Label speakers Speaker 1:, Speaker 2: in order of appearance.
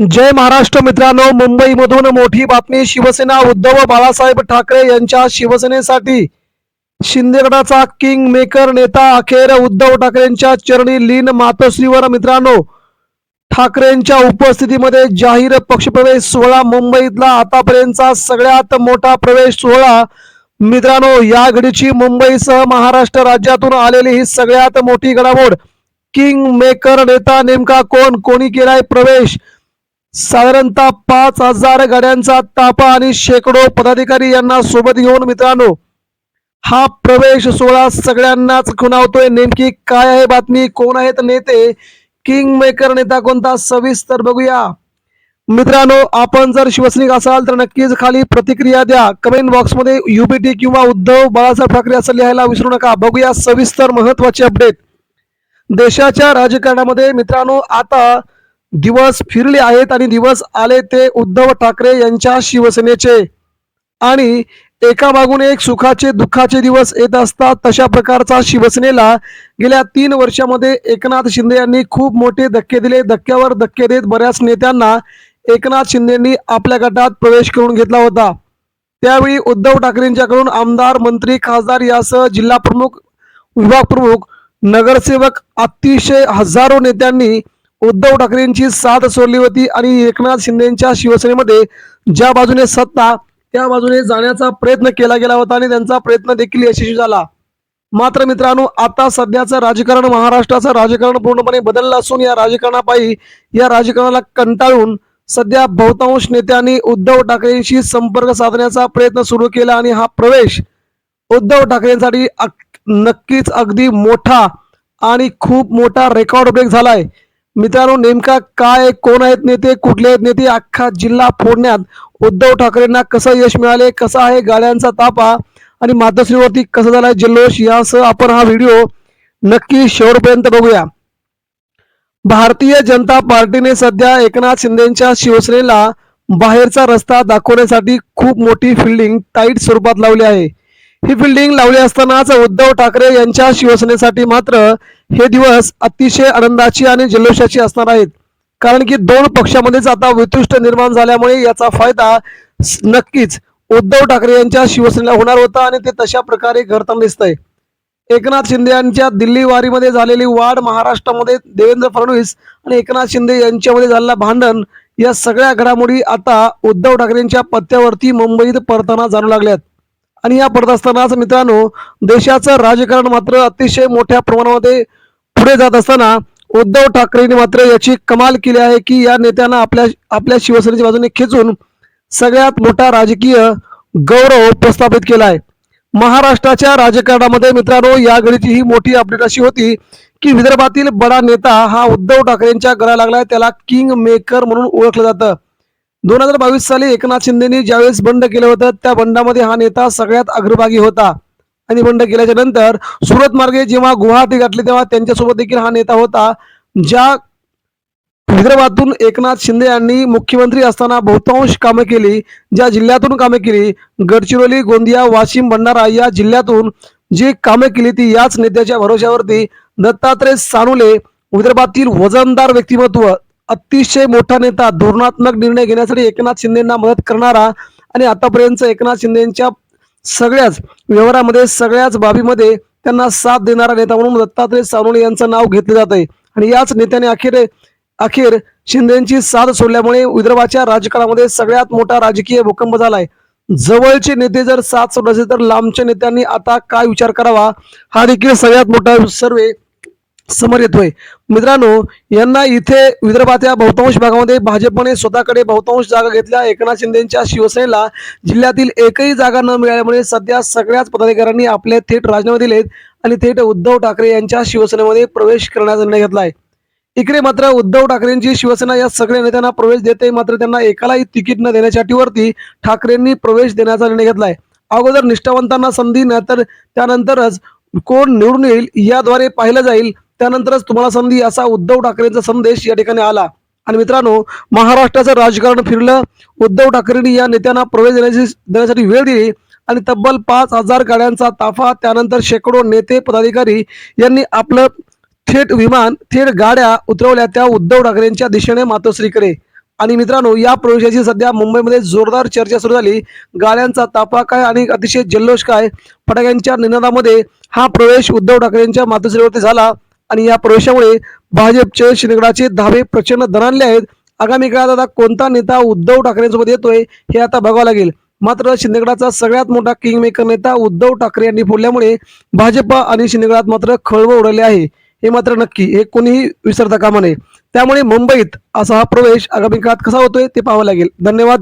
Speaker 1: जय महाराष्ट्र मित्रांनो मुंबईमधून मोठी बातमी शिवसेना उद्धव बाळासाहेब ठाकरे यांच्या शिवसेनेसाठी. शिंदेगडाचा किंग मेकर नेता अखेर उद्धव ठाकरेंच्या चरणी लीन मातोश्रीवर मित्रांनो. ठाकरेंच्या उपस्थितीमध्ये जाहीर पक्षप्रवेश सोहळा मुंबईतला आतापर्यंतचा सगळ्यात मोठा प्रवेश सोहळा. मित्रांनो या घडीची मुंबईसह महाराष्ट्र राज्यातून आलेली ही सगळ्यात मोठी घडामोड. किंग मेकर नेता नेमका कोण? कोणी केलाय प्रवेश? साधारणतः पाच हजार गाड्यांचा ताफा आणि शेकडो पदाधिकारी यांना सोबत घेऊन मित्रांनो हा प्रवेश सोहळा सगळ्यांनाच खुणावतोय. नेमकी काय आहे बातमी? कोण आहेत नेते? किंग मेकर नेता कोणता? सविस्तर बघूया. मित्रांनो आपण जर शिवसैनिक असाल तर नक्कीच खाली प्रतिक्रिया द्या. कमेंट बॉक्समध्ये युबीटी किंवा उद्धव बाळासाहेब ठाकरे असं लिहायला विसरू नका. बघूया सविस्तर महत्त्वाचे अपडेट देशाच्या राजकारणामध्ये मित्रांनो आता दिवस फिरले आहेत आणि दिवस आले ते उद्धव ठाकरे यांच्या शिवसेनेचे. आणि एका मागून एक सुखाचे दुःखाचे दिवस येत असतात तशा प्रकारचा शिवसेनेला गेल्या तीन वर्षामध्ये एकनाथ शिंदे यांनी खूप मोठे धक्के दिले. धक्क्यावर धक्के देत बऱ्याच नेत्यांना एकनाथ शिंदेंनी आपल्या गटात प्रवेश करून घेतला होता. त्यावेळी उद्धव ठाकरेंच्याकडून आमदार मंत्री खासदार यासह जिल्हा प्रमुख विभाग प्रमुख नगरसेवक अतिशय हजारो नेत्यांनी उद्धव ठाकरेंची साथ सोडली होती आणि एकनाथ शिंदेच्या शिवसेनेमध्ये ज्या बाजूने सत्ता त्या बाजूने जाण्याचा प्रयत्न केला गेला होता आणि त्यांचा प्रयत्न देखील यशस्वी झाला. मात्र मित्रांनो आता सध्याचं राजकारण महाराष्ट्राचं राजकारण पूर्णपणे बदललं असून या राजकारणापायी या राजकारणाला कंटाळून सध्या बहुतांश नेत्यांनी उद्धव ठाकरेंशी संपर्क साधण्याचा प्रयत्न सुरू केला आणि हा प्रवेश उद्धव ठाकरेंसाठी नक्कीच अगदी मोठा आणि खूप मोठा रेकॉर्ड ब्रेक झालाय. मित्रांनो नेमका काय कोण आहेत नेते कुठले आहेत नेते अख्खा जिल्हा फोडण्यात उद्धव ठाकरेंना कसं यश मिळाले कसा आहे गाड्यांचा तापा आणि मातोश्रीवरती कसं झालाय जल्लोष यासह आपण हा व्हिडिओ नक्की शेवटपर्यंत बघूया. भारतीय जनता पार्टीने सध्या एकनाथ शिंदेच्या शिवसेनेला बाहेरचा रस्ता दाखवण्यासाठी खूप मोठी फिल्डिंग टाईट स्वरूपात लावली आहे. ही फिल्डिंग लावली असतानाच उद्धव ठाकरे यांच्या शिवसेनेसाठी मात्र हे दिवस अतिशय आनंदाची आणि जल्लोषाची असणार आहेत. कारण की दोन पक्षामध्येच आता वितुष्ट निर्माण झाल्यामुळे याचा फायदा नक्कीच उद्धव ठाकरे यांच्या शिवसेनेला होणार होता आणि ते तशा प्रकारे घडताना दिसतंय. एकनाथ शिंदे यांच्या दिल्ली वारीमध्ये झालेली वाढ महाराष्ट्रामध्ये देवेंद्र फडणवीस आणि एकनाथ शिंदे यांच्यामध्ये झालेला भांडण या सगळ्या घडामोडी आता उद्धव ठाकरेंच्या पत्त्यावरती मुंबईत परताना जाणू लागल्यात. आणि या पडत असतानाच मित्रांनो देशाचं राजकारण मात्र अतिशय मोठ्या प्रमाणामध्ये पुढे जात असताना उद्धव ठाकरेंनी मात्र याची कमाल केली आहे की या नेत्यांना आपल्या आपल्या शिवसेनेच्या बाजूने खेचून सगळ्यात मोठा राजकीय गौरव प्रस्थापित केला आहे. महाराष्ट्राच्या राजकारणामध्ये मित्रांनो या घडीची ही मोठी अपडेट अशी होती की विदर्भातील बडा नेता हा उद्धव ठाकरेंच्या गळा लागलाय त्याला किंग मेकर म्हणून ओळखलं जातं. दोन हजार बावीस साली एकनाथ शिंदेनी ज्यावेळेस बंड केलं होतं त्या बंडामध्ये हा नेता सगळ्यात अग्रभागी होता. आणि बंड केल्याच्यानंतर सुरत मार्गे जेव्हा गुवाहाटी गाठली तेव्हा त्यांच्यासोबत देखील हा नेता होता ज्या विदर्भातून एकनाथ शिंदे यांनी मुख्यमंत्री असताना बहुतांश कामं केली ज्या जिल्ह्यातून कामे केली गडचिरोली गोंदिया वाशिम भंडारा या जिल्ह्यातून जी कामे केली ती याच नेत्याच्या भरोश्यावरती दत्तात्रय सानुले विदर्भातील वजनदार व्यक्तिमत्व अतिशय मोठा नेता धोरणात्मक निर्णय घेण्यासाठी एकनाथ शिंदेना मदत करणारा आणि आतापर्यंत एकनाथ शिंदेच्या सगळ्याच व्यवहारामध्ये सगळ्याच बाबीमध्ये त्यांना साथ देणारा नेता म्हणून दत्तात्रय सावणे यांचं नाव घेतलं जात आहे. आणि याच नेत्याने अखेर अखेर शिंदेची साथ सोडल्यामुळे विदर्भाच्या राजकारणामध्ये सगळ्यात मोठा राजकीय भूकंप झालाय. जवळचे नेते जर साथ सोडले असेल तर लांबच्या नेत्यांनी आता काय विचार करावा? हा देखील सगळ्यात मोठा सर्वे समोर येतोय. मित्रांनो यांना इथे विदर्भातल्या बहुतांश भागामध्ये भाजपने स्वतःकडे बहुतांश जागा घेतल्या. एकनाथ शिंदेच्या शिवसेनेला जिल्ह्यातील एकही जागा न मिळाल्यामुळे सध्या सगळ्याच पदाधिकाऱ्यांनी आपले थेट राजीनामे दिलेत आणि थेट उद्धव ठाकरे यांच्या शिवसेनेमध्ये प्रवेश करण्याचा निर्णय घेतलाय. इकडे मात्र उद्धव ठाकरेंची शिवसेना या सगळ्या नेत्यांना प्रवेश देते मात्र त्यांना एकालाही तिकीट न देण्याच्या अटीवरती ठाकरेंनी प्रवेश देण्याचा निर्णय घेतलाय. अगोदर निष्ठावंतांना संधी नंतर त्यानंतरच कोण निवडून येईल याद्वारे पाहिलं जाईल. त्यानंतरच तुम्हाला संधी असा उद्धव ठाकरेंचा संदेश या ठिकाणी आला. आणि मित्रांनो महाराष्ट्राचं राजकारण फिरलं. उद्धव ठाकरेंनी या नेत्यांना प्रवेश देण्याची देण्यासाठी वेळ दिली. आणि तब्बल पाच हजार गाड्यांचा ताफा त्यानंतर शेकडो नेते पदाधिकारी यांनी आपलं थेट विमान थेट गाड्या उतरवल्या त्या उद्धव ठाकरेंच्या दिशेने मातोश्रीकडे. आणि मित्रांनो या प्रवेशाची सध्या मुंबईमध्ये जोरदार चर्चा सुरू झाली. गाड्यांचा ताफा काय आणि अतिशय जल्लोष काय? फटाक्यांच्या निनादामध्ये हा प्रवेश उद्धव ठाकरेंच्या मातोश्रीवरती झाला. आणि या प्रवेशामुळे भाजपचे शिंदगडाचे धावे प्रचंड दणाणले आहेत. आगामी काळात आता कोणता नेता उद्धव ठाकरेंसोबत येतोय हे आता बघावं लागेल. मात्र शिंदेगडाचा सगळ्यात मोठा किंग मेकर नेता उद्धव ठाकरे यांनी फोडल्यामुळे भाजप आणि शिंदेगडात मात्र खळबळ उडाले आहे. हे मात्र नक्की हे कोणीही विसरता कामा नये. त्यामुळे मुंबईत असा हा प्रवेश आगामी काळात कसा होतोय ते पाहावं लागेल. धन्यवाद.